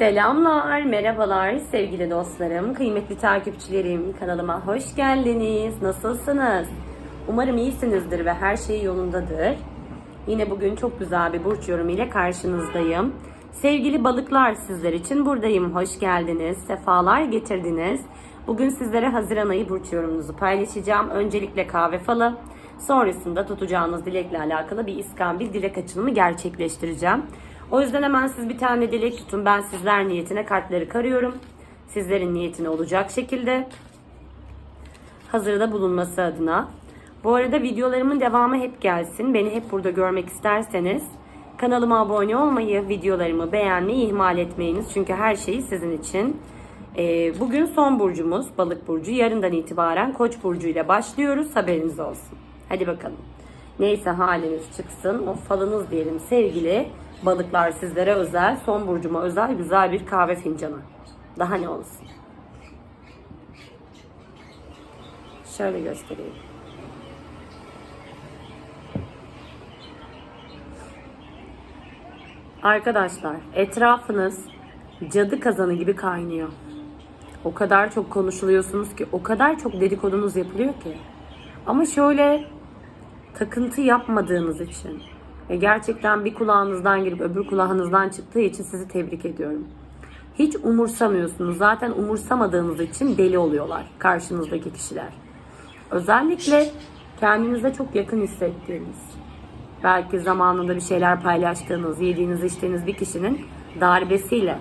Selamlar, merhabalar sevgili dostlarım, kıymetli takipçilerim. Kanalıma hoş geldiniz. Nasılsınız? Umarım iyisinizdir ve her şey yolundadır. Yine bugün çok güzel bir burç yorumu ile karşınızdayım. Sevgili balıklar sizler için buradayım. Hoş geldiniz, sefalar getirdiniz. Bugün sizlere Haziran ayı burç yorumunuzu paylaşacağım. Öncelikle kahve falı, sonrasında tutacağınız dilekle alakalı bir iskambil dilek açılımı gerçekleştireceğim. O yüzden hemen siz bir tane dilek tutun. Ben sizler niyetine kartları karıyorum. Sizlerin niyetine olacak şekilde hazırda bulunması adına. Bu arada videolarımın devamı hep gelsin. Beni hep burada görmek isterseniz kanalıma abone olmayı, videolarımı beğenmeyi ihmal etmeyiniz. Çünkü her şeyi sizin için. Ee, bugün son burcumuz balık burcu. Yarından itibaren koç burcu ile başlıyoruz. Haberiniz olsun. Hadi bakalım. Neyse haliniz çıksın. O falınız diyelim sevgili balıklar sizlere özel. Son burcuma özel güzel bir kahve fincanı. Daha ne olsun. Şöyle göstereyim. Arkadaşlar etrafınız cadı kazanı gibi kaynıyor. O kadar çok konuşuluyorsunuz ki, o kadar çok dedikodunuz yapılıyor ki. Ama şöyle takıntı yapmadığınız için gerçekten bir kulağınızdan girip öbür kulağınızdan çıktığı için sizi tebrik ediyorum. Hiç umursamıyorsunuz. Zaten umursamadığınız için deli oluyorlar karşınızdaki kişiler. Özellikle kendinize çok yakın hissettiğiniz, belki zamanında bir şeyler paylaştığınız, yediğiniz, içtiğiniz bir kişinin darbesiyle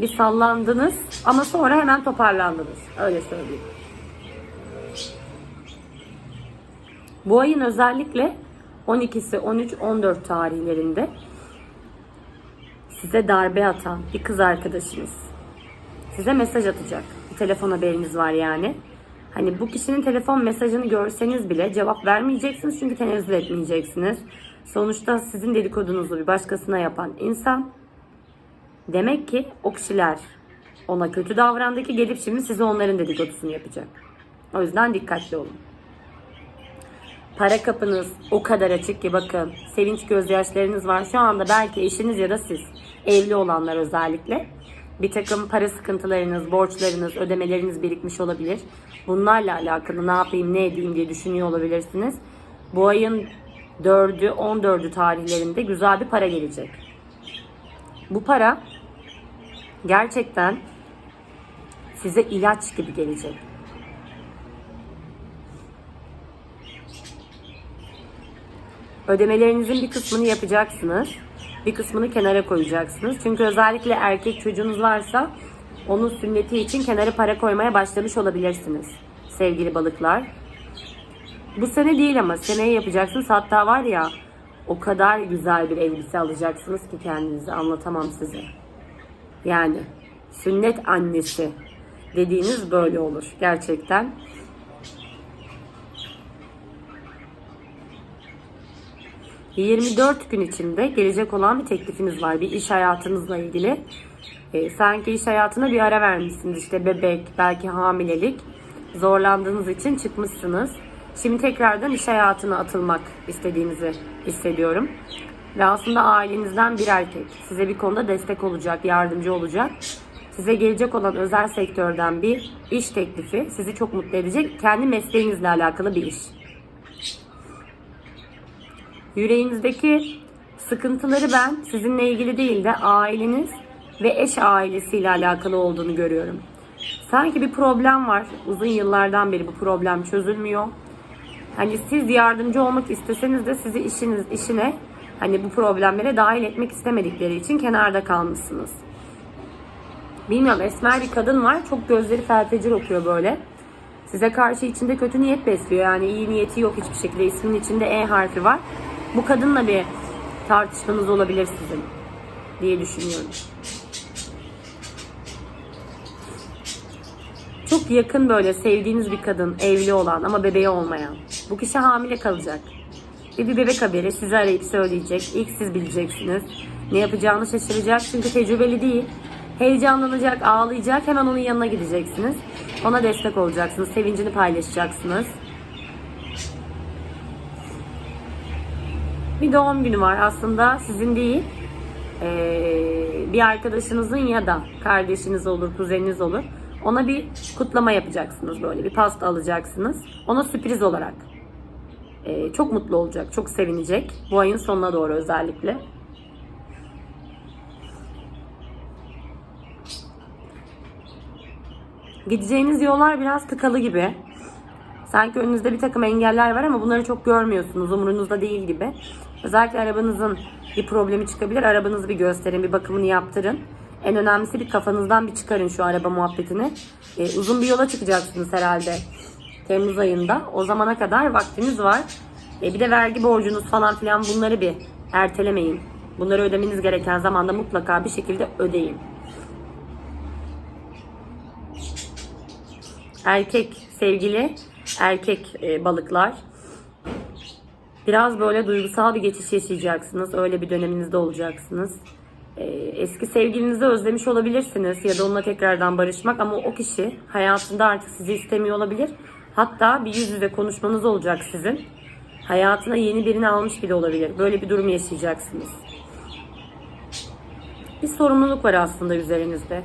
bir sallandınız ama sonra hemen toparlandınız. Öyle söyleyeyim. Bu ayın özellikle 12'si, 13, 14 tarihlerinde size darbe atan bir kız arkadaşınız size mesaj atacak. Bir telefon haberiniz var yani. Hani bu kişinin telefon mesajını görseniz bile cevap vermeyeceksiniz çünkü tenezzül etmeyeceksiniz. Sonuçta sizin dedikodunuzu bir başkasına yapan insan demek ki o kişiler ona kötü davrandı ki gelip şimdi size onların dedikodusunu yapacak. O yüzden dikkatli olun. Para kapınız o kadar açık ki bakın sevinç gözyaşlarınız var. Şu anda belki eşiniz ya da siz evli olanlar özellikle bir takım para sıkıntılarınız, borçlarınız, ödemeleriniz birikmiş olabilir. Bunlarla alakalı ne yapayım ne edeyim diye düşünüyor olabilirsiniz. Bu ayın 4'ü 14'ü tarihlerinde güzel bir para gelecek. Bu para gerçekten size ilaç gibi gelecek. Ödemelerinizin bir kısmını yapacaksınız. Bir kısmını kenara koyacaksınız. Çünkü özellikle erkek çocuğunuz varsa onun sünneti için kenara para koymaya başlamış olabilirsiniz. Sevgili balıklar. Bu sene değil ama seneye yapacaksınız. Hatta var ya o kadar güzel bir elbise alacaksınız ki kendinize anlatamam size. Yani sünnet annesi dediğiniz böyle olur gerçekten. ...24 gün içinde gelecek olan bir teklifiniz var. Bir iş hayatınızla ilgili. Ee, sanki iş hayatına bir ara vermişsiniz. İşte bebek, belki hamilelik. Zorlandığınız için çıkmışsınız. Şimdi tekrardan iş hayatına atılmak istediğinizi hissediyorum. Ve aslında ailenizden bir erkek size bir konuda destek olacak, yardımcı olacak. Size gelecek olan özel sektörden bir iş teklifi sizi çok mutlu edecek. Kendi mesleğinizle alakalı bir iş. Yüreğinizdeki sıkıntıları ben sizinle ilgili değil de aileniz ve eş ailesiyle alakalı olduğunu görüyorum. Sanki bir problem var. Uzun yıllardan beri bu problem çözülmüyor. Hani siz yardımcı olmak isteseniz de sizi işiniz işine hani bu problemlere dahil etmek istemedikleri için kenarda kalmışsınız. Bilmiyorum esmer bir kadın var. Çok gözleri felfecir okuyor böyle. Size karşı içinde kötü niyet besliyor. Yani iyi niyeti yok hiçbir şekilde. İsminin içinde E harfi var. Bu kadınla bir tartışmanız olabilir sizin diye düşünüyorum. Çok yakın böyle sevdiğiniz bir kadın, evli olan ama bebeği olmayan. Bu kişi hamile kalacak. Ve bir bebek haberi sizi arayıp söyleyecek. İlk siz bileceksiniz. Ne yapacağını şaşıracak çünkü tecrübeli değil. Heyecanlanacak, ağlayacak. Hemen onun yanına gideceksiniz. Ona destek olacaksınız. Sevincini paylaşacaksınız. Bir doğum günü var aslında sizin değil. Ee, bir arkadaşınızın ya da kardeşiniz olur, kuzeniniz olur. Ona bir kutlama yapacaksınız böyle. Bir pasta alacaksınız. Ona sürpriz olarak. Ee, çok mutlu olacak, çok sevinecek. Bu ayın sonuna doğru özellikle. Gideceğiniz yollar biraz tıkalı gibi. Sanki önünüzde bir takım engeller var ama bunları çok görmüyorsunuz. Umurunuzda değil gibi. Özellikle arabanızın bir problemi çıkabilir. Arabanızı bir gösterin, bir bakımını yaptırın. En önemlisi bir kafanızdan bir çıkarın şu araba muhabbetini. Ee, uzun bir yola çıkacaksınız herhalde. Temmuz ayında. O zamana kadar vaktiniz var. Ee, bir de vergi borcunuz falan filan bunları bir ertelemeyin. Bunları ödemeniz gereken zamanda mutlaka bir şekilde ödeyin. Erkek sevgili erkek e, balıklar. Biraz böyle duygusal bir geçiş yaşayacaksınız. Öyle bir döneminizde olacaksınız. E, eski sevgilinizi özlemiş olabilirsiniz ya da onunla tekrardan barışmak ama o kişi hayatında artık sizi istemiyor olabilir. Hatta bir yüz yüze konuşmanız olacak sizin. Hayatına yeni birini almış bile olabilir. Böyle bir durum yaşayacaksınız. Bir sorumluluk var aslında üzerinizde.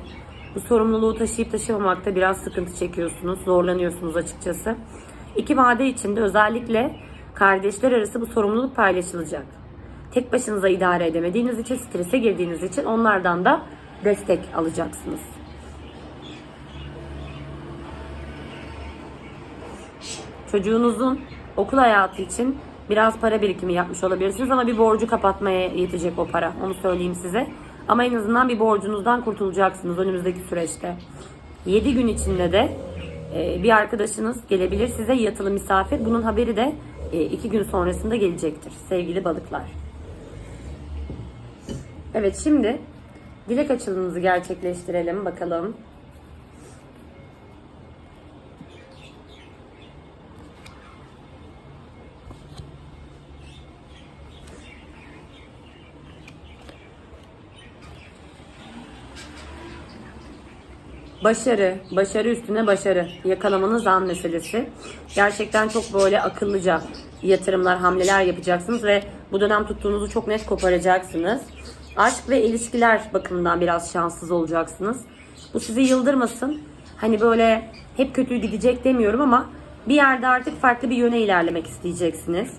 Bu sorumluluğu taşıyıp taşımamakta biraz sıkıntı çekiyorsunuz, zorlanıyorsunuz açıkçası. İki vade içinde özellikle kardeşler arası bu sorumluluk paylaşılacak. Tek başınıza idare edemediğiniz için, strese girdiğiniz için onlardan da destek alacaksınız. Çocuğunuzun okul hayatı için biraz para birikimi yapmış olabilirsiniz ama bir borcu kapatmaya yetecek o para. Onu söyleyeyim size. Ama en azından bir borcunuzdan kurtulacaksınız önümüzdeki süreçte. 7 gün içinde de e, bir arkadaşınız gelebilir size yatılı misafir. Bunun haberi de 2 gün sonrasında gelecektir sevgili balıklar. Evet şimdi dilek açılımımızı gerçekleştirelim bakalım. Başarı, başarı üstüne başarı. Yakalamanız an meselesi. Gerçekten çok böyle akıllıca yatırımlar, hamleler yapacaksınız ve bu dönem tuttuğunuzu çok net koparacaksınız. Aşk ve ilişkiler bakımından biraz şanssız olacaksınız. Bu sizi yıldırmasın. Hani böyle hep kötü gidecek demiyorum ama bir yerde artık farklı bir yöne ilerlemek isteyeceksiniz.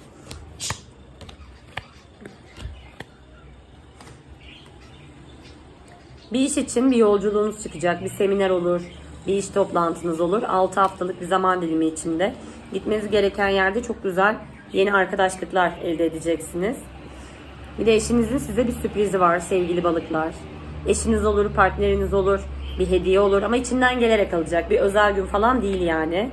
Bir iş için bir yolculuğunuz çıkacak, bir seminer olur, bir iş toplantınız olur. 6 haftalık bir zaman dilimi içinde. Gitmeniz gereken yerde çok güzel yeni arkadaşlıklar elde edeceksiniz. Bir de eşinizin size bir sürprizi var sevgili balıklar. Eşiniz olur, partneriniz olur, bir hediye olur ama içinden gelerek alacak. Bir özel gün falan değil yani.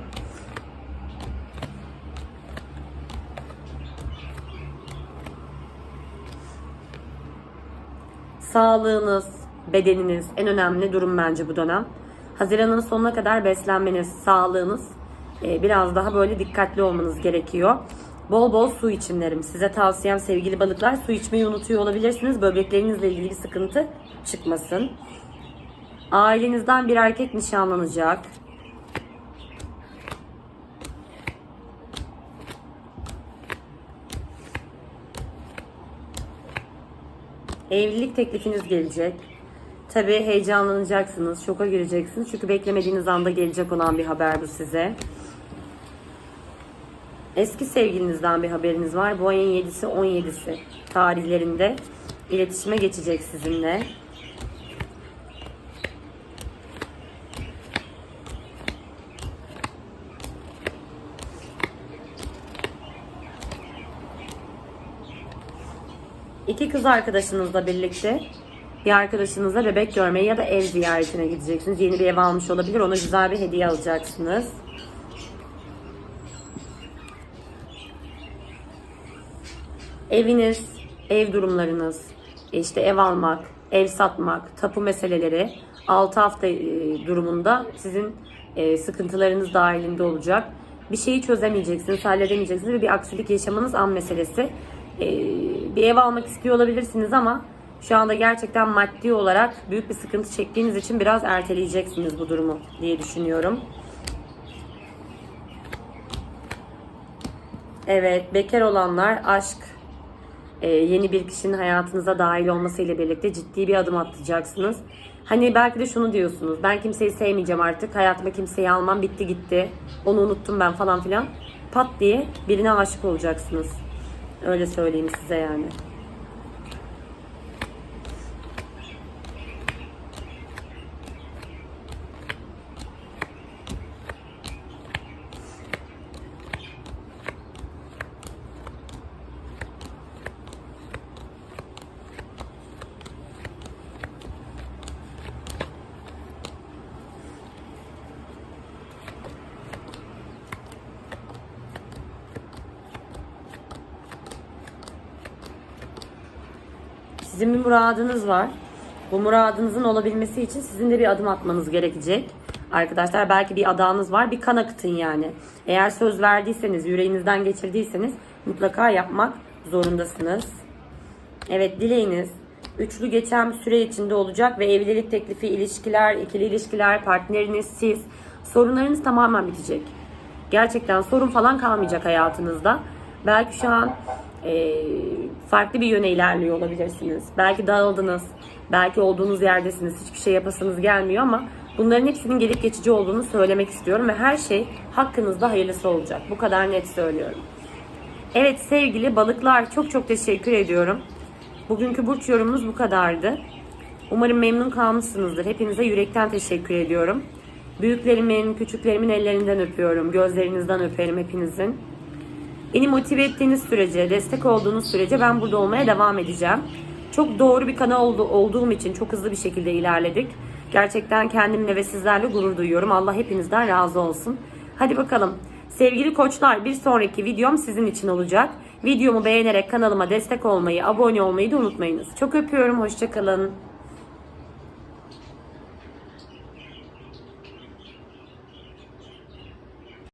Sağlığınız, bedeniniz en önemli durum bence bu dönem. Haziranın sonuna kadar beslenmeniz, sağlığınız e, biraz daha böyle dikkatli olmanız gerekiyor. Bol bol su için derim. Size tavsiyem sevgili balıklar su içmeyi unutuyor olabilirsiniz. Böbreklerinizle ilgili bir sıkıntı çıkmasın. Ailenizden bir erkek nişanlanacak. Evlilik teklifiniz gelecek. Tabii heyecanlanacaksınız, şoka gireceksiniz. Çünkü beklemediğiniz anda gelecek olan bir haber bu size. Eski sevgilinizden bir haberiniz var. Bu ayın 7'si 17'si tarihlerinde iletişime geçecek sizinle. İki kız arkadaşınızla birlikte bir arkadaşınızla bebek görmeye ya da ev ziyaretine gideceksiniz. Yeni bir ev almış olabilir. Ona güzel bir hediye alacaksınız. Eviniz, ev durumlarınız, işte ev almak, ev satmak, tapu meseleleri 6 hafta e, durumunda sizin e, sıkıntılarınız dahilinde olacak. Bir şeyi çözemeyeceksiniz, halledemeyeceksiniz ve bir aksilik yaşamanız an meselesi. E, bir ev almak istiyor olabilirsiniz ama şu anda gerçekten maddi olarak büyük bir sıkıntı çektiğiniz için biraz erteleyeceksiniz bu durumu diye düşünüyorum. Evet, bekar olanlar aşk, e, yeni bir kişinin hayatınıza dahil olmasıyla birlikte ciddi bir adım atacaksınız. Hani belki de şunu diyorsunuz. Ben kimseyi sevmeyeceğim artık. Hayatıma kimseyi almam. Bitti gitti. Onu unuttum ben falan filan. Pat diye birine aşık olacaksınız. Öyle söyleyeyim size yani. Sizin bir muradınız var. Bu muradınızın olabilmesi için sizin de bir adım atmanız gerekecek. Arkadaşlar belki bir adağınız var. Bir kan akıtın yani. Eğer söz verdiyseniz, yüreğinizden geçirdiyseniz mutlaka yapmak zorundasınız. Evet dileğiniz üçlü geçen süre içinde olacak ve evlilik teklifi, ilişkiler, ikili ilişkiler, partneriniz, siz sorunlarınız tamamen bitecek. Gerçekten sorun falan kalmayacak hayatınızda. Belki şu an e, farklı bir yöne ilerliyor olabilirsiniz. Belki dağıldınız. Belki olduğunuz yerdesiniz. Hiçbir şey yapasınız gelmiyor ama bunların hepsinin gelip geçici olduğunu söylemek istiyorum ve her şey hakkınızda hayırlısı olacak. Bu kadar net söylüyorum. Evet sevgili balıklar çok çok teşekkür ediyorum. Bugünkü burç yorumumuz bu kadardı. Umarım memnun kalmışsınızdır. Hepinize yürekten teşekkür ediyorum. Büyüklerimin, küçüklerimin ellerinden öpüyorum. Gözlerinizden öperim hepinizin. Beni motive ettiğiniz sürece, destek olduğunuz sürece ben burada olmaya devam edeceğim. Çok doğru bir kanal oldu, olduğum için çok hızlı bir şekilde ilerledik. Gerçekten kendimle ve sizlerle gurur duyuyorum. Allah hepinizden razı olsun. Hadi bakalım. Sevgili koçlar bir sonraki videom sizin için olacak. Videomu beğenerek kanalıma destek olmayı, abone olmayı da unutmayınız. Çok öpüyorum. Hoşçakalın.